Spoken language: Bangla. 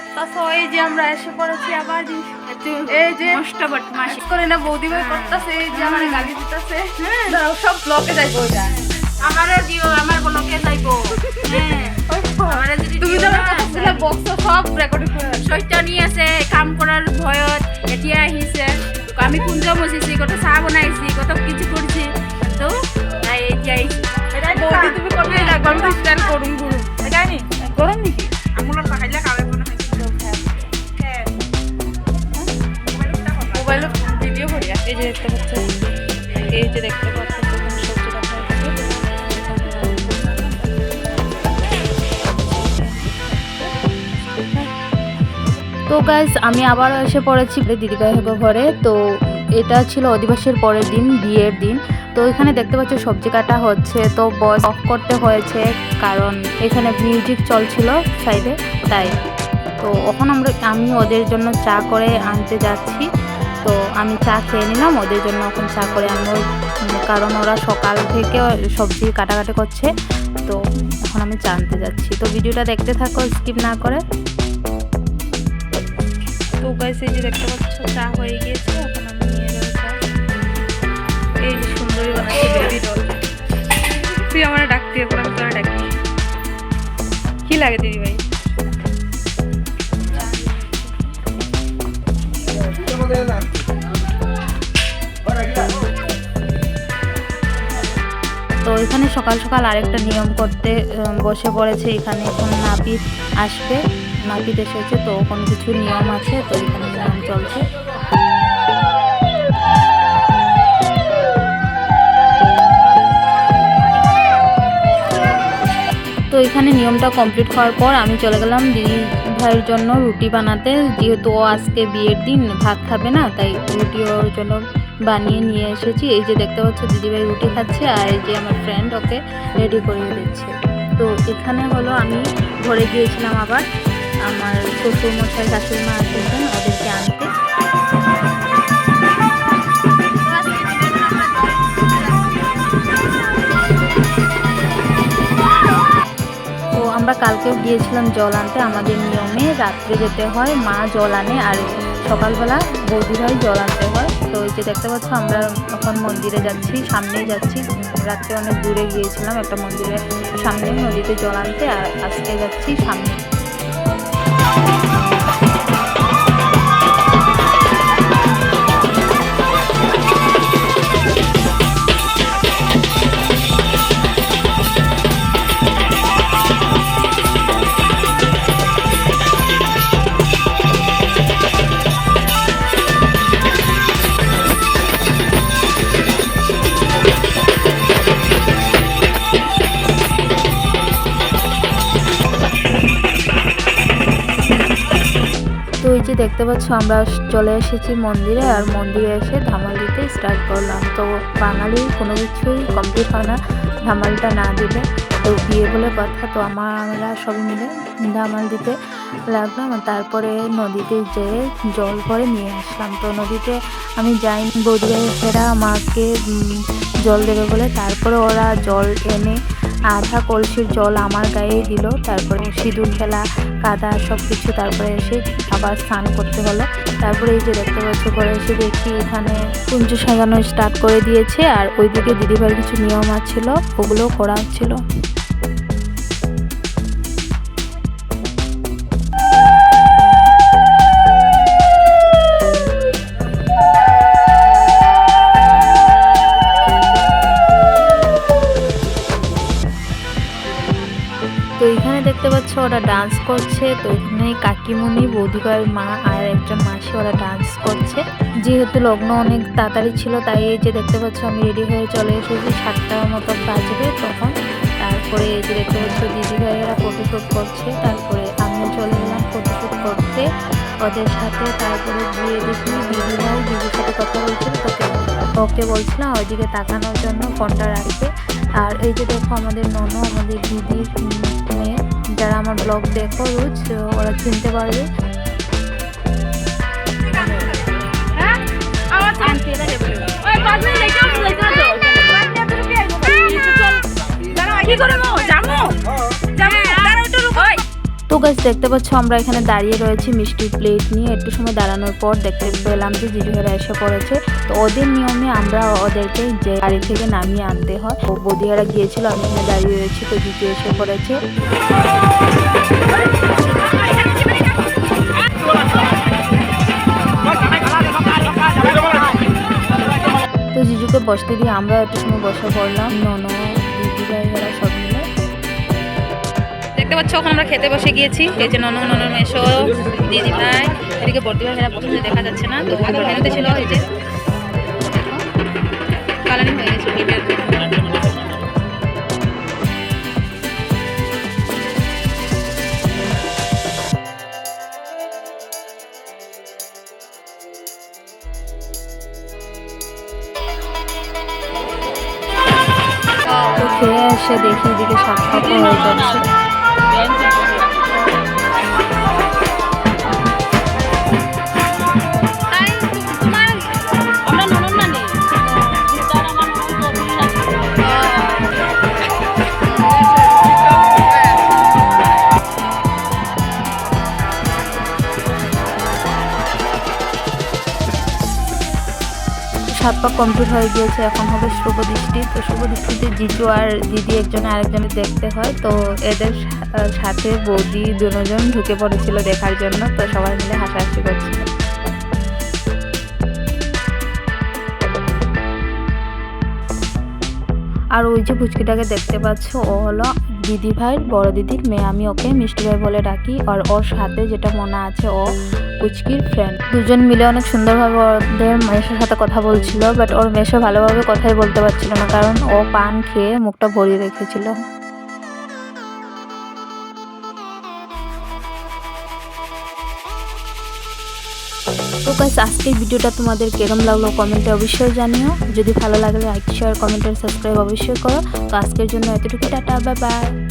করতেছো এই যে আমরা এসে পড়েছি আবার এই যে নষ্ট করে না বৌদি ভাই করতেছে এই যে আমার গালি দিতেছে। সব ব্লকে যাইবো ওইটা আমারও দিও আমার বলকে যাইবো। হ্যাঁ। তুমি দিও যখন কথা ছিল বক্স সব রেকর্ডিং করে রাখছো। আছে কাম কৰাৰ ভয়ত এতিয়া আহিছে। আমি কুঞ্জ মচিছি কত চাহ বনাইছি কত কিছু করছি তো তাই এতিয়া আহিছে। বৌদি তুমি করতেই লাগবে আমি স্টাইল করুন তো গাইজ আমি আবার এসে পড়েছি দিদিভাই ঘরে। তো এটা ছিল অধিবাসের পরের দিন, বিয়ের দিন। তো এখানে দেখতে পাচ্ছ সবজি কাটা হচ্ছে। তো বয়স অফ করতে হয়েছে, কারণ এখানে মিউজিক চলছিল সাইডে তাই। তো এখন আমরা, আমি ওদের জন্য চা করে আনতে যাচ্ছি। তো আমি চা খেয়ে নিলাম, ওদের জন্য এখন চা করে আনব। কারণ ওরা সকাল থেকে সবজি কাটাকাটি করছে। তো এখন আমি চা আনতে যাচ্ছি। তো ভিডিওটা দেখতে থাকো স্কিপ না করে। তো গাইস এই যে দেখতে পাচ্ছ, চা হয়ে গিয়েছে এখন আমি নিয়ে যাব এই যে সুন্দরী বানাচ্ছে বেবি ডল তুই আমার ডাকতে, এরপর আমি তোরা ডাকি। কি লাগে দিদি ভাই? তো এখানে সকাল সকাল আরেকটা নিয়ম করতে বসে পড়েছে, এখানে এখন নাপিত আসবে। নাপিত এসেছে, তো কোনো কিছু নিয়ম আছে? তো এখানে নিয়ম চলছে। তো এখানে নিয়মটা কমপ্লিট হওয়ার পর আমি চলে গেলাম দিদি ভাইয়ের জন্য রুটি বানাতে। যেহেতু ও আজকে বিয়ের দিন, ভাত খাবে না, তাই রুটি ওর জন্য বানিয়ে নিয়ে এসেছি। এই যে দেখতে পাচ্ছ দিদিভাই রুটি খাচ্ছে আর এই যে আমার ফ্রেন্ড ওকে রেডি করিয়ে দিচ্ছে। তো এখানে হলো আমি ঘরে গিয়েছিলাম আবার। আমার শ্বশুর মশাই শাশুড়ি মা ওদেরকে আনতে। তো আমরা কালকেও গিয়েছিলাম জল আনতে। আমাদের নিয়মে রাত্রে যেতে হয়, মা জল আনে আর সকালবেলা বৌদি ভাই জল আনতে হয়। তো এই যে দেখতে পাচ্ছ, আমরা এখন মন্দিরে যাচ্ছি, সামনেই যাচ্ছি। রাত্রে অনেক দূরে গিয়েছিলাম একটা মন্দিরের সামনে নদীতে জল আনতে আর আজকে যাচ্ছি সামনে। Oh, oh, oh. যে দেখতে পাচ্ছ, আমরা চলে এসেছি মন্দিরে আর মন্দিরে এসে ধামাল দিতে স্টার্ট করলাম। তো বাঙালির কোনো কিছুই কমপ্লিট হয় না, ধামালটা না দিলে। তো বিয়ে বলে কথা, তো আমার আমরা সবাই মিলে ধামাল দিতে লাগলাম। তারপরে নদীতে যেয়ে জল ভরে নিয়ে আসলাম। তো নদীতে আমি যাই বৌদিরা আমাকে জল দেবে বলে। তারপরে ওরা জল এনে আধা কলসির জল আমার গায়ে দিল, তারপরে সিঁদুর খেলা, কাদা সব কিছু তারপরে এসে আবার স্নান করতে হলো। তারপরে এই যে দেখতে পাচ্ছ করে এসে দেখি এখানে কুঞ্জ সাজানো স্টার্ট করে দিয়েছে, আর ওইদিকে দিদিভাই কিছু নিয়ম আছিল ওগুলো করা হচ্ছিল পাচ্ছ ওরা ডান্স করছে। তো এখানে কাকিমুনি বৌদিভাইয়ের মা আর একজন মাসি, ওরা ডান্স করছে। যেহেতু লগ্ন অনেক তাড়াতাড়ি ছিল, তাই এই যে দেখতে পাচ্ছ, আমি রেডি হয়ে চলে এসেছি। সাতটার মতো বাজবে তখন। তারপরে এই যে দেখতে পাচ্ছ দিদি ভাইয়েরা ফটোশ্যুট করছে। তারপরে আমিও চলে এলাম ফটোশ্যুট করতে ওদের সাথে। তারপরে গিয়ে দেখি দিদি ভাই দিদির সাথে কথা বলছিল তোকে ওকে বলছিলাম ওইদিকে তাকানোর জন্য ফোনটা রাখতে আর এই যে দেখো আমাদের ননু আমাদের মেয়ে যারা আমার ব্লগ দেখো রোজ ওরা চিনতে পারবে। কি এটা গাছ দেখতে পাচ্ছ, আমরা এখানে দাঁড়িয়ে রয়েছি মিষ্টির প্লেট নিয়ে। একটু সময় দাঁড়ানোর পর দেখতে পেলাম যে জিজুহেরা এসে পড়েছে। তো ওদের নিয়মে আমরা ওদেরকে যে গাড়ি থেকে নামিয়ে আনতে হয়। ও বদিহারা গিয়েছিল, আমি এখানে দাঁড়িয়ে রয়েছি, তো জিজু এসে পড়েছে। তো জিজুকে বসতে দিয়ে আমরা একটু সময় বসে পড়লাম। নন দিদি ভাইয়েরা সব দেখতে পাচ্ছ, ওখানে আমরা খেতে বসে গিয়েছি। এই যে ননদ ননদ মেশো দিদি ভাই। এদিকে বর্দি ভাই এরা পছন্দ দেখা যাচ্ছে না। তো মেনুতে ছিল এই যে কালারিং হয়ে গেছে। দেখি, এদিকে সাক্ষাৎ হয়ে যাচ্ছে। সাত পাক কমপ্লিট হয়ে গিয়েছে, এখন হবে শুভ দৃষ্টি। তো শুভ দৃষ্টিতে জিজু আর দিদি একজন আরেকজনের দেখতে হয়। তো এদের সাথে বৌদি দুজন ঢুকে পড়েছিল দেখার জন্য। তো সবাই মিলে হাসাহাসি করছিল আর ওই যে পুচকিটাকে দেখতে পাচ্ছ, ও হলো দিদি ভাইয়ের বড় দিদির মেয়ে, আমি ওকে মিষ্টি ভাই বলে ডাকি। আর ওর সাথে যেটা মনে আছে, ও কুচকির ফ্রেন্ড দুজন মিলে অনেক সুন্দরভাবে ওদের মেয়ের সাথে কথা বলছিল বাট ওর মেশো ভালোভাবে কথাই বলতে পারছিল না, কারণ ও পান খেয়ে মুখটা ভরিয়ে রেখেছিল। তো গাইস আজকের ভিডিওটা তোমাদের কেরম লাগল কমেন্টে অবশ্যই জানিও। যদি ভালো লাগলে লাইক শেয়ার কমেন্ট আর সাবস্ক্রাইব অবশ্যই করো। তো আজকের জন্য এতটুকু টাটা বাই বাই